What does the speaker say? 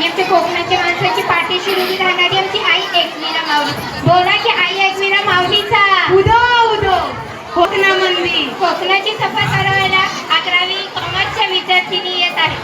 आणि आमच्या कोकणाच्या माणसाची पाठीशी उभी राहणारी आमची आई एकमेरा माऊली. बोला की आई एकमेरा माऊलीचा. उदो उदो. कोकणामध्ये कोकणाची सफर करायला अकरावी कॉमर्सच्या विद्यार्थिनी येत आहे.